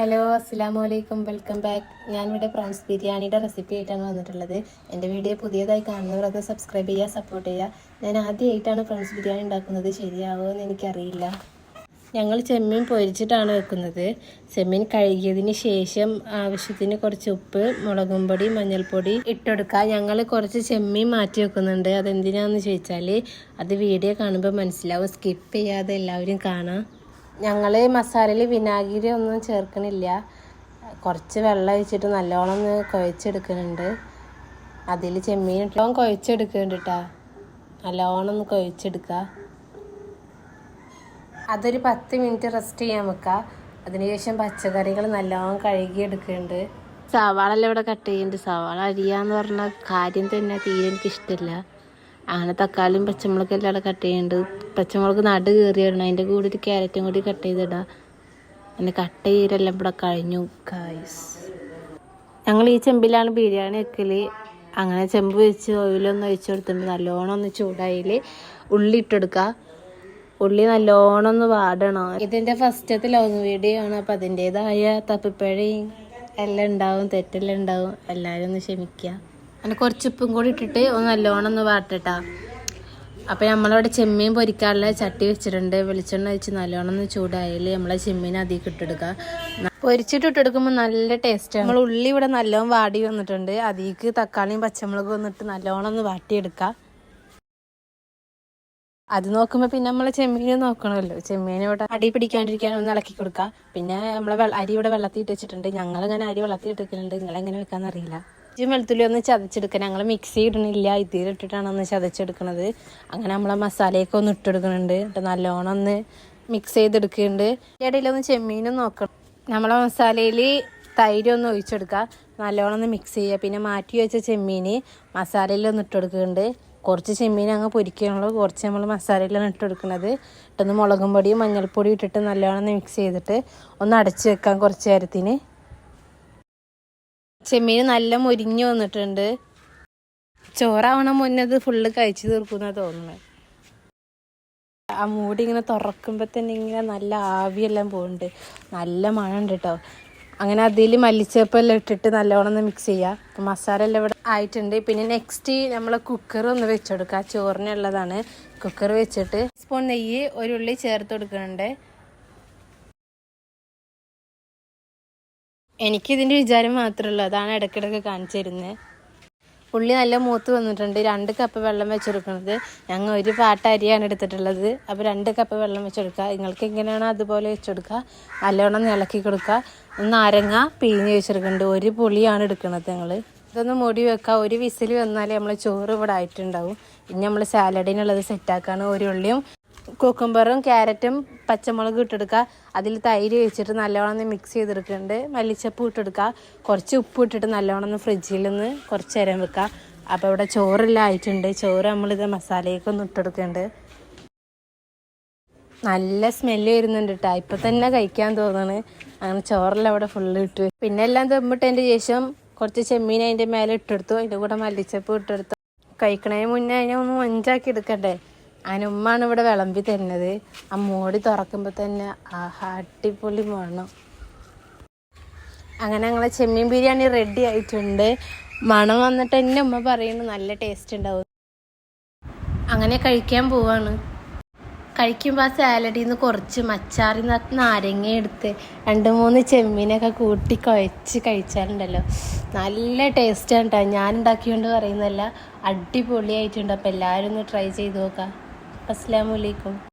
Hello അസ്സാം വലൈക്കും welcome back. ഞാനിവിടെ പ്രോൺസ് ബിരിയാണിയുടെ റെസിപ്പി ആയിട്ടാണ് വന്നിട്ടുള്ളത്. എന്റെ വീഡിയോ പുതിയതായി കാണുന്നവരൊക്കെ സബ്സ്ക്രൈബ് ചെയ്യുക സപ്പോർട്ട് ചെയ്യുക. ഞാൻ ആദ്യമായിട്ടാണ് പ്രോൺസ് ബിരിയാണി ഉണ്ടാക്കുന്നത്. ശരിയാവുമോ എന്ന് എനിക്കറിയില്ല. ഞങ്ങൾ ചെമ്മീൻ പൊരിച്ചിട്ടാണ് വെക്കുന്നത്. ചെമ്മീൻ കഴുകിയതിന് ശേഷം ആവശ്യത്തിന് കുറച്ച് ഉപ്പ് മുളകും പൊടി മഞ്ഞൾപ്പൊടി ഇട്ടെടുക്കുക. ഞങ്ങൾ കുറച്ച് ചെമ്മീൻ മാറ്റി വെക്കുന്നുണ്ട്. അതെന്തിനാണെന്ന് ചോദിച്ചാൽ അത് വീഡിയോ കാണുമ്പോൾ മനസ്സിലാവും. സ്കിപ്പ് ചെയ്യാതെ എല്ലാവരും കാണാം. ഞങ്ങൾ മസാലയിൽ വിനാഗിരി ഒന്നും ചേർക്കണില്ല. കുറച്ച് വെള്ളം ഒഴിച്ചിട്ട് നല്ലോണം ഒന്ന് കുഴച്ചെടുക്കുന്നുണ്ട് അതിൽ ചെമ്മീൻ ഇട്ടോളം കുഴച്ചെടുക്കുന്നുണ്ട് നല്ലോണം ഒന്ന് കുഴച്ചെടുക്കുക അതൊരു പത്ത് മിനിറ്റ് റെസ്റ്റ് ചെയ്യാൻ വെക്കുക അതിനുശേഷം പച്ചക്കറികൾ നല്ലോണം കഴുകി എടുക്കുന്നുണ്ട് സവാള എല്ലാം ഇവിടെ കട്ട് ചെയ്യുന്നുണ്ട് സവാള അരിയാന്ന് പറഞ്ഞ കാര്യം തന്നെ തീരെ എനിക്ക് ഇഷ്ടമില്ല അങ്ങനെ തക്കാളിയും പച്ചമുളകും എല്ലാം കട്ട് ചെയ്യുന്നുണ്ട് പച്ചമുളക് നടു കയറിയിടണം അതിന്റെ കൂടെ ഒരു ക്യാരറ്റും കൂടി കട്ട് ചെയ്തിടാം. അങ്ങനെ കട്ട് ചെയ്തെല്ലാം ഇവിടെ കഴിഞ്ഞു കായ്സ് ഞങ്ങൾ ഈ ചെമ്പിലാണ് ബിരിയാണി വെക്കൽ അങ്ങനെ ചെമ്പ് വെച്ച് ഓയിലൊന്ന് ഒഴിച്ച് കൊടുത്തിട്ടുണ്ട്. നല്ലോണം ഒന്ന് ചൂടായിൽ ഉള്ളി ഇട്ടെടുക്കുക ഉള്ളി നല്ലോണം ഒന്ന് വാടണം. ഇതിന്റെ ഫസ്റ്റത്തെ ലോങ് വീഡിയോ ആണ്. അപ്പം അതിന്റേതായ തപ്പിപ്പഴയും എല്ലാം ഉണ്ടാവും തെറ്റെല്ലാം ഉണ്ടാവും. എല്ലാവരും ഒന്ന് ക്ഷമിക്കുക അങ്ങനെ കുറച്ച് ഉപ്പും കൂടി ഇട്ടിട്ട് ഒന്ന് നല്ലോണം ഒന്ന് വാട്ടട്ടാ. അപ്പം നമ്മളവിടെ ചെമ്മീൻ പൊരിക്കാനുള്ള ചട്ടി വെച്ചിട്ടുണ്ട്. വെളിച്ചെണ്ണ വെച്ച് നല്ലോണം ഒന്ന് ചൂടായാൽ നമ്മളെ ചെമ്മീൻ അധികം ഇട്ടെടുക്കുക പൊരിച്ചിട്ട് ഇട്ടെടുക്കുമ്പോൾ നല്ല ടേസ്റ്റാണ് നമ്മൾ ഉള്ളി ഇവിടെ നല്ലോണം വാടി വന്നിട്ടുണ്ട്. അതിലേക്ക് തക്കാളിയും പച്ചമുളകും വന്നിട്ട് നല്ലോണം ഒന്ന് വാട്ടിയെടുക്കുക അത് നോക്കുമ്പോൾ പിന്നെ നമ്മളെ ചെമ്മീൻ നോക്കണമല്ലോ. ചെമ്മീൻ ഇവിടെ അടി പിടിക്കാണ്ടിരിക്കാൻ ഒന്ന് ഇളക്കി കൊടുക്കുക പിന്നെ നമ്മളെ അരി ഇവിടെ വെള്ളത്തിൽ ഇട്ട് വെച്ചിട്ടുണ്ട്. ഞങ്ങൾ അങ്ങനെ അരി വെള്ളത്തിൽ ഇട്ടിട്ടുണ്ട് നിങ്ങൾ എങ്ങനെ അറിയില്ല വെളുത്തുള്ളി ഒന്ന് ചതച്ചെടുക്കുക ഞങ്ങൾ മിക്സി ഇടണില്ല ഇതിലിട്ടിട്ടാണ് ഒന്ന് ചതച്ചെടുക്കണത്. അങ്ങനെ നമ്മളെ മസാലയൊക്കെ ഒന്ന് ഇട്ടെടുക്കുന്നുണ്ട്. എന്നിട്ട് നല്ലോണം ഒന്ന് മിക്സ് ചെയ്തെടുക്കുന്നുണ്ട്. ഇടയിലൊന്ന് ചെമ്മീനും നോക്കണം. നമ്മളെ മസാലയിൽ തൈര് ഒന്ന് ഒഴിച്ചെടുക്കുക നല്ലോണം ഒന്ന് മിക്സ് ചെയ്യുക. പിന്നെ മാറ്റി വെച്ച ചെമ്മീൻ മസാലയിൽ ഒന്ന് ഇട്ടെടുക്കുന്നുണ്ട്. കുറച്ച് ചെമ്മീൻ അങ്ങ് പൊരിക്കാനുള്ളൂ. കുറച്ച് നമ്മൾ മസാലയിലാണ് ഇട്ടെടുക്കുന്നത് ഇട്ടൊന്ന് മുളകും പൊടിയും മഞ്ഞൾപ്പൊടിയും ഇട്ടിട്ട് നല്ലോണം മിക്സ് ചെയ്തിട്ട് ഒന്ന് അടച്ച് വെക്കാം കുറച്ച് നേരത്തിന്. ചെമ്മീൻ നല്ല മുരിഞ്ഞു വന്നിട്ടുണ്ട്. ചോറാവണ മുന്നേ അത് ഫുള്ള് കഴിച്ചു തീർക്കുന്ന തോന്നുന്നത് ആ മൂടി ഇങ്ങനെ തുറക്കുമ്പോൾ തന്നെ ഇങ്ങനെ നല്ല ആവിയെല്ലാം പോകുന്നുണ്ട് നല്ല മഴ ഉണ്ട് കേട്ടോ അങ്ങനെ അതിൽ മല്ലിച്ചപ്പെല്ലാം ഇട്ടിട്ട് നല്ലോണം ഒന്ന് മിക്സ് ചെയ്യുക അപ്പം മസാല എല്ലാം ഇവിടെ ആയിട്ടുണ്ട്. പിന്നെ നെക്സ്റ്റ് നമ്മൾ കുക്കർ ഒന്ന് വെച്ചെടുക്കുക ചോറിനുള്ളതാണ്. കുക്കർ വെച്ചിട്ട് സ്പൂൺ നെയ്യ് ഒരു ഉള്ളി ചേർത്ത് കൊടുക്കുന്നുണ്ട്. എനിക്കിതിന്റെ വിചാരം മാത്രമേ ഉള്ളൂ അതാണ് ഇടയ്ക്കിടയ്ക്ക് കാണിച്ചു തരുന്നത് നല്ല മൂത്ത് വന്നിട്ടുണ്ട്. രണ്ട് കപ്പ് വെള്ളം വെച്ചെടുക്കുന്നത് ഞങ്ങൾ ഒരു പാട്ട അരിയാണ് എടുത്തിട്ടുള്ളത്. അപ്പോൾ രണ്ട് കപ്പ് വെള്ളം വെച്ചെടുക്കുക. നിങ്ങൾക്ക് എങ്ങനെയാണോ അതുപോലെ വെച്ചെടുക്കുക. നല്ലവണ്ണം ഇളക്കി കൊടുക്കുക. ഒന്ന് അരങ്ങ പിഴിഞ്ഞ് വെച്ചെടുക്കുന്നുണ്ട് ഒരു പുളിയാണ് എടുക്കുന്നത് ഞങ്ങൾ ഇതൊന്ന് മൂടി വെക്കുക. ഒരു വിസിൽ വന്നാലേ നമ്മൾ ചോറ് ഇവിടെ ആയിട്ടുണ്ടാവും. ഇനി നമ്മൾ സാലഡിനുള്ളത് സെറ്റാക്കാണ് ഒരു ഉള്ളിയും കുക്കുംബറും ക്യാരറ്റും പച്ചമുളക് ഇട്ടെടുക്കുക അതിൽ തൈര് വെച്ചിട്ട് നല്ലോണം ഒന്ന് മിക്സ് ചെയ്തെടുക്കുന്നുണ്ട് മല്ലിച്ചപ്പ് ഇട്ടെടുക്കുക കുറച്ച് ഉപ്പ് ഇട്ടിട്ട് നല്ലോണം ഒന്ന് ഫ്രിഡ്ജിൽ നിന്ന് കുറച്ച് നേരം വെക്കുക അപ്പോൾ ഇവിടെ ചോറെല്ലാം ആയിട്ടുണ്ട്. ചോറ് നമ്മളിത് മസാലയൊക്കെ ഒന്ന് ഇട്ടെടുക്കുന്നുണ്ട് നല്ല സ്മെല്ല് വരുന്നുണ്ട് കേട്ടോ ഇപ്പം തന്നെ കഴിക്കാൻ തോന്നുന്നു അങ്ങനെ ചോറെല്ലാം അവിടെ ഫുള്ള് ഇട്ടു. പിന്നെ എല്ലാം ദമ്മിട്ടതിന്റെ ശേഷം കുറച്ച് ചെമ്മീൻ അതിന്റെ മേലെ ഇട്ടെടുത്തു. അതിന്റെ കൂടെ മല്ലിച്ചപ്പ് ഇട്ടെടുത്തു. കഴിക്കണതിന് മുന്നേ അതിനെ ഒന്ന് മഞ്ചാക്കി എടുക്കണ്ടേ? അതിന് ഉമ്മാണ് ഇവിടെ വിളമ്പി തരുന്നത്. ആ മൂടി തുറക്കുമ്പോൾ തന്നെ ആഹാ അടിപൊളി മണം. അങ്ങനെ ഞങ്ങളെ ചെമ്മീൻ ബിരിയാണി റെഡി ആയിട്ടുണ്ട്. മണം വന്നിട്ട് എന്റെ ഉമ്മ പറയുന്നു നല്ല ടേസ്റ്റ് ഉണ്ടാവും. അങ്ങനെ കഴിക്കാൻ പോവാണ്. കഴിക്കുമ്പോൾ ആ സാലഡിൽ നിന്ന് കുറച്ച് മച്ചാറിൽ നിന്ന് നാരങ്ങ എടുത്ത് രണ്ട് മൂന്ന് ചെമ്മീനൊക്കെ കൂട്ടി കുഴച്ച് കഴിച്ചാലുണ്ടല്ലോ. നല്ല ടേസ്റ്റാണ് കേട്ടോ ഞാൻ ഉണ്ടാക്കിയോണ്ട് പറയുന്നതല്ല അടിപൊളിയായിട്ടുണ്ട്. അപ്പോൾ എല്ലാവരും ഒന്ന് ട്രൈ ചെയ്ത് നോക്കാം. അസ്സാം വലൈക്കും